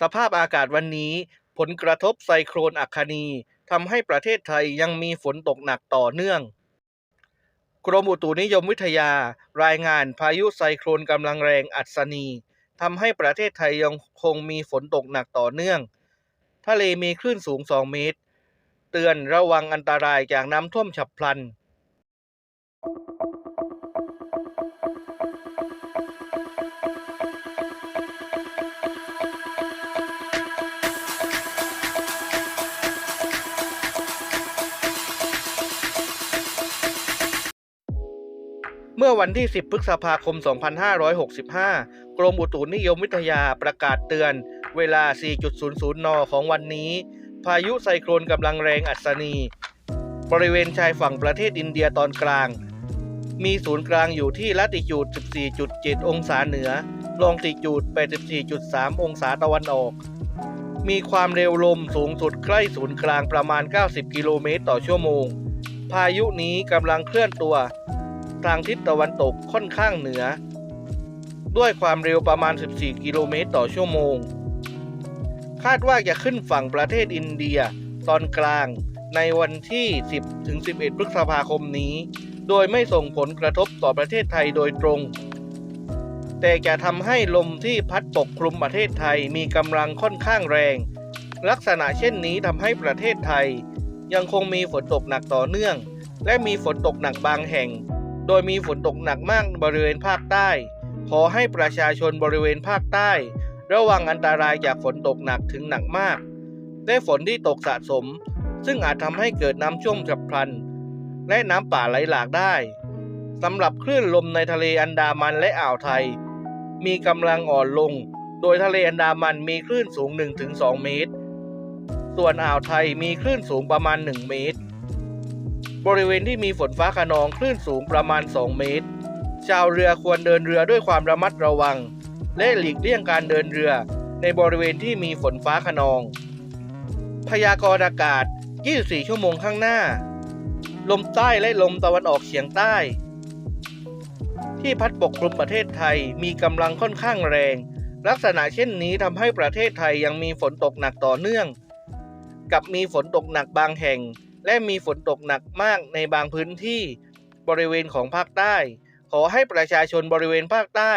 สภาพอากาศวันนี้ ผลกระทบไซโครนอัคคนีทำให้ประเทศไทยยังมีฝนตกหนักต่อเนื่อง กรมอุตุนิยมวิทยา รายงานพายุไซโครนกำลังแรงอัศนีทำให้ประเทศไทยยังคงมีฝนตกหนักต่อเนื่อง ทะเลมีคลื่นสูง 2 เมตร เตือนระวังอันตรายจากน้ำท่วมฉับพลัน เมื่อวันที่ 10 พฤษภาคม 2565 กรมอุตุนิยมวิทยาประกาศเตือน เวลา 4.00 น ของวันนี้ พายุไซโครนกำลังแรงอัศนี บริเวณชายฝั่งประเทศอินเดียตอนกลาง มีศูนย์กลางอยู่ที่ลัติจูด 14.7 องศาเหนือ ลองติจูด 84.3 องศาตะวันออก มีความเร็วลมสูงสุดใกล้ศูนย์กลางประมาณ 90 กิโลเมตรต่อชั่วโมง พายุนี้กำลังเคลื่อนตัว ทางทิศตะวันตกค่อนข้างเหนือ ด้วยความเร็วประมาณ 14 กิโลเมตรต่อชั่วโมง คาดว่าจะขึ้นฝั่งประเทศอินเดียตอนกลางในวันที่ 10 ถึง 11 พฤษภาคมนี้ โดยไม่ส่งผลกระทบต่อประเทศไทยโดยตรง แต่จะทำให้ลมที่พัดปกคลุมประเทศไทยมีกำลังค่อนข้างแรง ลักษณะเช่นนี้ทำให้ประเทศไทย ยังคงมีฝนตกหนักต่อเนื่อง และมีฝนตกหนักบางแห่ง โดยมีฝนตกหนักมากบริเวณภาคใต้ ขอให้ประชาชนบริเวณภาคใต้ ระวังอันตรายจากฝนตกหนักถึงหนักมาก และฝนที่ตกสะสม ซึ่งอาจทำให้เกิดน้ำท่วมฉับพลัน และน้ำป่าไหลหลากได้สำหรับคลื่นลมในทะเลอันดามันและอ่าวไทย มีกำลังอ่อนลง โดยทะเลอันดามันมีคลื่นสูง 1-2 เมตร ส่วนอ่าวไทยมีคลื่นสูงประมาณ 1 เมตร บริเวณที่มีฝนฟ้าขนองคลื่นสูงประมาณ 2 เมตร ชาวเรือควรเดินเรือด้วยความระมัดระวัง และหลีกเลี่ยงการเดินเรือในบริเวณที่มีฝนฟ้าขนอง พยากรณ์อากาศ 24 ชั่วโมงข้างหน้า ลมใต้และลมตะวันออกเฉียงใต้ ที่พัดปกคลุมประเทศไทยมีกำลังค่อนข้างแรง ลักษณะเช่นนี้ทำให้ประเทศไทยยังมีฝนตกหนักต่อเนื่อง กับมีฝนตกหนักบางแห่ง และมีฝนตกหนักมากในบางพื้นที่บริเวณของภาคใต้ ขอให้ประชาชนบริเวณภาคใต้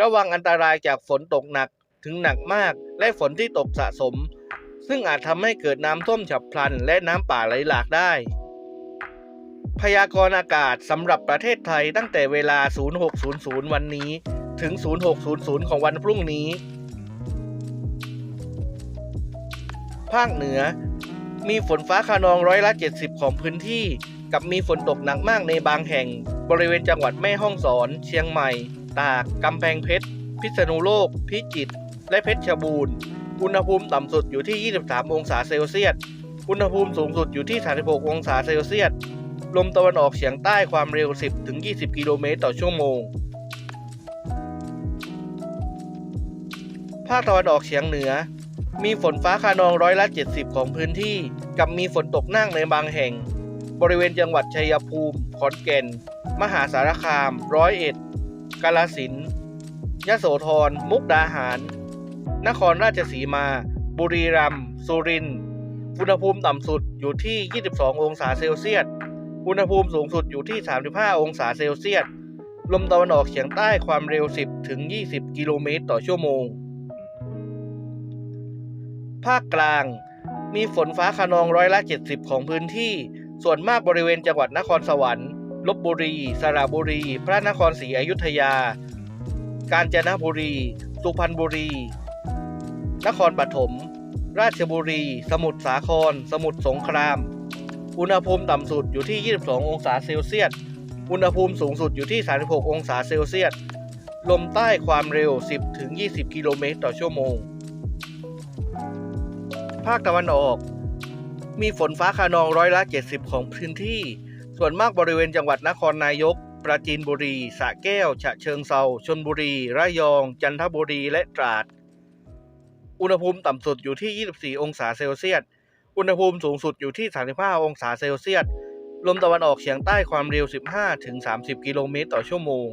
ระวังอันตรายจากฝนตกหนักถึงหนักมาก และฝนที่ตกสะสม ซึ่งอาจทำให้เกิดน้ำท่วมฉับพลัน และน้ำป่าไหลหลากได้ พยากรณ์อากาศสำหรับประเทศไทยตั้งแต่เวลา 0600 วันนี้ ถึง 0600 ของวันพรุ่งนี้ ภาคเหนือ มีฝนฟ้าขนองร้อยละ 70 ของพื้นที่ กับมีฝนตกหนักมากในบางแห่ง บริเวณจังหวัดแม่ฮ่องสอน เชียงใหม่ ตาก กำแพงเพชร พิษณุโลก พิจิตร และเพชรบูรณ์ อุณหภูมิต่ำสุดอยู่ที่ 23 องศาเซลเซียส อุณหภูมิสูงสุดอยู่ที่ 36 องศาเซลเซียส ลมตะวันออกเฉียงใต้ความเร็ว 10-20 กิโลเมตรต่อชั่วโมงภาคตะวันออกเฉียงเหนือ มีฝนฟ้าขนองร้อยละ 70 ของพื้นที่ กับมีฝนตกหนั่งในบางแห่ง บริเวณจังหวัดชัยภูมิ ขอนแก่น มหาสารคาม ร้อยเอ็ด กาฬสินธุ์ยโสธร มุกดาหาร นครราชสีมา บุรีรัมย์ สุรินทร์ อุณหภูมิต่ำสุดอยู่ที่ 22 องศาเซลเซียส อุณหภูมิสูงสุดอยู่ที่ 35 องศาเซลเซียส ลมตะวันออกเฉียงใต้ความเร็ว 10 ถึง 20 กิโลเมตรต่อชั่วโมง ภาคกลาง มีฝนฟ้าขนองร้อยละ 70 ของพื้นที่ ส่วนมากบริเวณจังหวัดนครสวรรค์ลบบุรี สระบุรี พระนครศรีอยุธยา กาญจนบุรี สุพรรณบุรี นครปฐม ราชบุรี สมุทรสาคร สมุทรสงคราม อุณหภูมิต่ำสุดอยู่ที่ 22 องศาเซลเซียส อุณหภูมิสูงสุดอยู่ที่ 36 องศาเซลเซียส ลมใต้ความเร็ว 10-20 กิโลเมตรต่อชั่วโมง ภาคตะวันออก มีฝนฟ้าขนองร้อยละ 70 ของพื้นที่ ส่วนมากบริเวณจังหวัดนครนายก ปราจีนบุรี สระแก้ว ฉะเชิงเซาชนบุรี ระยอง จันทบุรีและตราด อุณหภูมิต่ำสุดอยู่ที่ 24 องศาเซลเซียส อุณหภูมิสูงสุดอยู่ที่ 35 องศาเซลเซียส ลมตะวันออกเฉียงใต้ความเร็ว 15-30 กิโลเมตรต่อชั่วโมง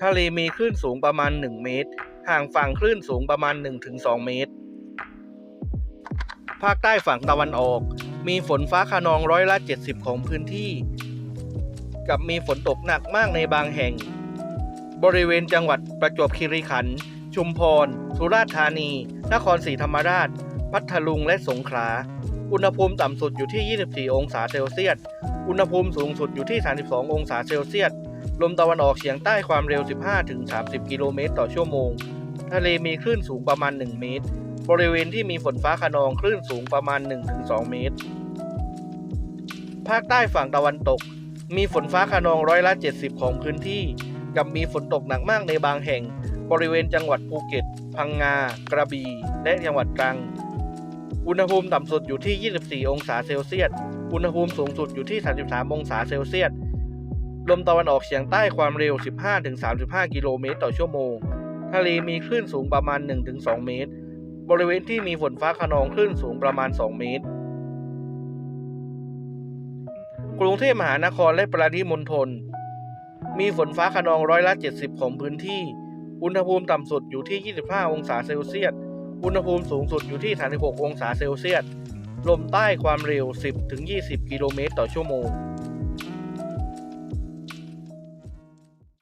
ทะเลมีคลื่นสูงประมาณ 1 เมตร ห่างฝั่งคลื่นสูงประมาณ 1-2 เมตร ภาคใต้ฝั่งตะวันออก มีฝนฟ้าขนองร้อยละ 70 ของพื้นที่ กับมีฝนตกหนักมากในบางแห่ง บริเวณจังหวัดประจวบคีรีขันธ์ชุมพร สุราษฎร์ธานี นครศรีธรรมราช พัทลุงและสงขลา อุณหภูมิต่ำสุดอยู่ที่ 24 องศาเซลเซียส อุณหภูมิสูงสุดอยู่ที่ 32 องศาเซลเซียส ลมตะวันออกเฉียงใต้ความเร็ว 15-30 กิโลเมตรต่อชั่วโมง ทะเลมีคลื่นสูงประมาณ 1 เมตร บริเวณที่มีฝนฟ้าขนองคลื่นสูงประมาณ 1-2 เมตร ภาคใต้ฝั่งตะวันตก มีฝนฟ้าขนองร้อยละ 70 ของพื้นที่ กับมีฝนตกหนักมากในบางแห่ง บริเวณจังหวัดภูเก็ต พังงา กระบี่ และจังหวัดตรัง อุณหภูมิต่ำสุดอยู่ที่ 24 องศาเซลเซียส อุณหภูมิสูงสุดอยู่ที่ 33 องศาเซลเซียส ลมตะวันออกเฉียงใต้ความเร็ว 15-35 กิโลเมตรต่อชั่วโมง ทะเลมีคลื่นสูงประมาณ 1-2 เมตร บริเวณที่มีฝนฟ้าขนองคลื่นสูงประมาณ 2 เมตร กรุงเทพมหานครและปริมณฑลมีฝนฟ้าขนองร้อยละ 70 ของพื้นที่ อุณหภูมิต่ำสุดอยู่ที่ 25 องศาเซลเซียส อุณหภูมิสูงสุดอยู่ที่ 36 องศาเซลเซียส ลมใต้ความเร็ว 10-20 กิโลเมตรต่อชั่วโมง